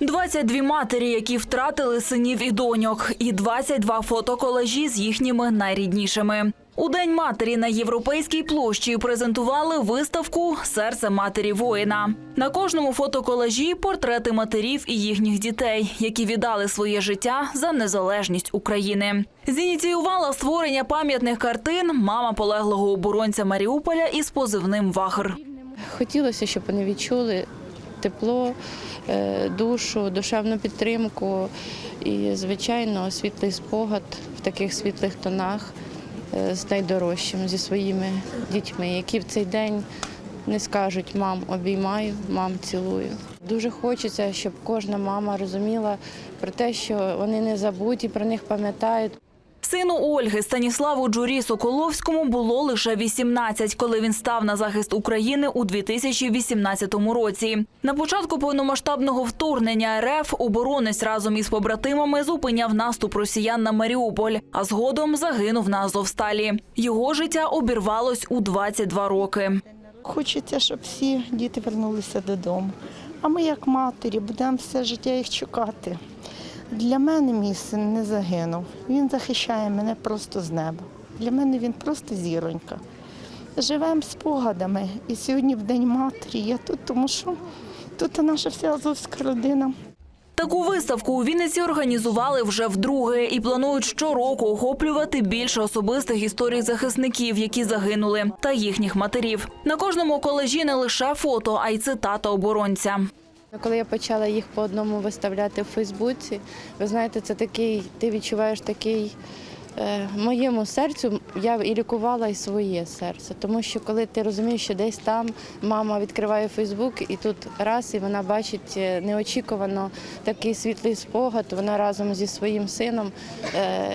22 матері, які втратили синів і доньок, і 22 фотоколажі з їхніми найріднішими. У День матері на європейській площі презентували виставку Серце матері воїна. На кожному фотоколажі портрети матерів і їхніх дітей, які віддали своє життя за незалежність України. Зініціювала створення пам'ятних картин мама полеглого оборонця Маріуполя із позивним Вахр. Хотілося, щоб вони відчули тепло, е, душу, душевну підтримку і, звичайно, світлий спогад в таких світлих тонах е, з найдорожчим, зі своїми дітьми, які в цей день не скажуть мам обіймаю, мам цілую. Дуже хочеться, щоб кожна мама розуміла про те, що вони не забуті, про них пам'ятають. Сину Ольги Станіславу Джурі Соколовському було лише 18, коли він став на захист України у 2018 році. На початку повномасштабного вторгнення РФ оборонець разом із побратимами зупиняв наступ росіян на Маріуполь, а згодом загинув на Азовсталі. Його життя обірвалось у 22 роки. Хочеться, щоб всі діти вернулися додому. А ми, як матері, будемо все життя їх чекати. Для мене мій син не загинув. Він захищає мене просто з неба. Для мене він просто зіронька. Живемо спогадами. І сьогодні в День матері я тут, тому що тут наша вся азовська родина. Таку виставку у Вінниці організували вже вдруге і планують щороку охоплювати більше особистих історій захисників, які загинули, та їхніх матерів. На кожному колежі не лише фото, а й цитата оборонця. Коли я почала їх по одному виставляти в Фейсбуці, ви знаєте, це такий, ти відчуваєш такий. е, Моєму серцю я і лікувала і своє серце, тому що коли ти розумієш, що десь там мама відкриває Фейсбук, і тут раз, і вона бачить е, неочікувано такий світлий спогад, вона разом зі своїм сином, е,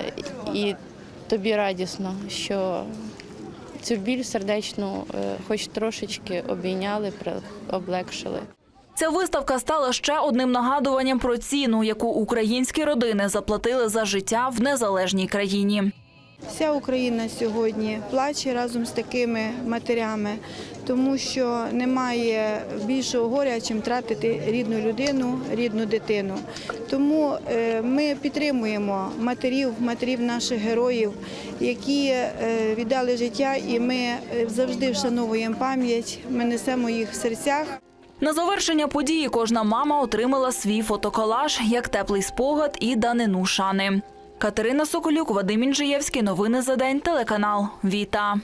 і тобі радісно, що цю біль сердечну, е, хоч трошечки обійняли, облегшили. Ця виставка стала ще одним нагадуванням про ціну, яку українські родини заплатили за життя в незалежній країні. Вся Україна сьогодні плаче разом з такими матерями, тому що немає більшого горя, чим втратити рідну людину, рідну дитину. Тому е, ми підтримуємо матерів, матерів наших героїв, які е, віддали життя, і ми е, завжди вшановуємо пам'ять. Ми несемо їх в серцях. На завершення події кожна мама отримала свій фотоколаж як теплий спогад і данину шани. Катерина Соколюк, Вадим Інжиєвський. Новини за день. Телеканал Віта.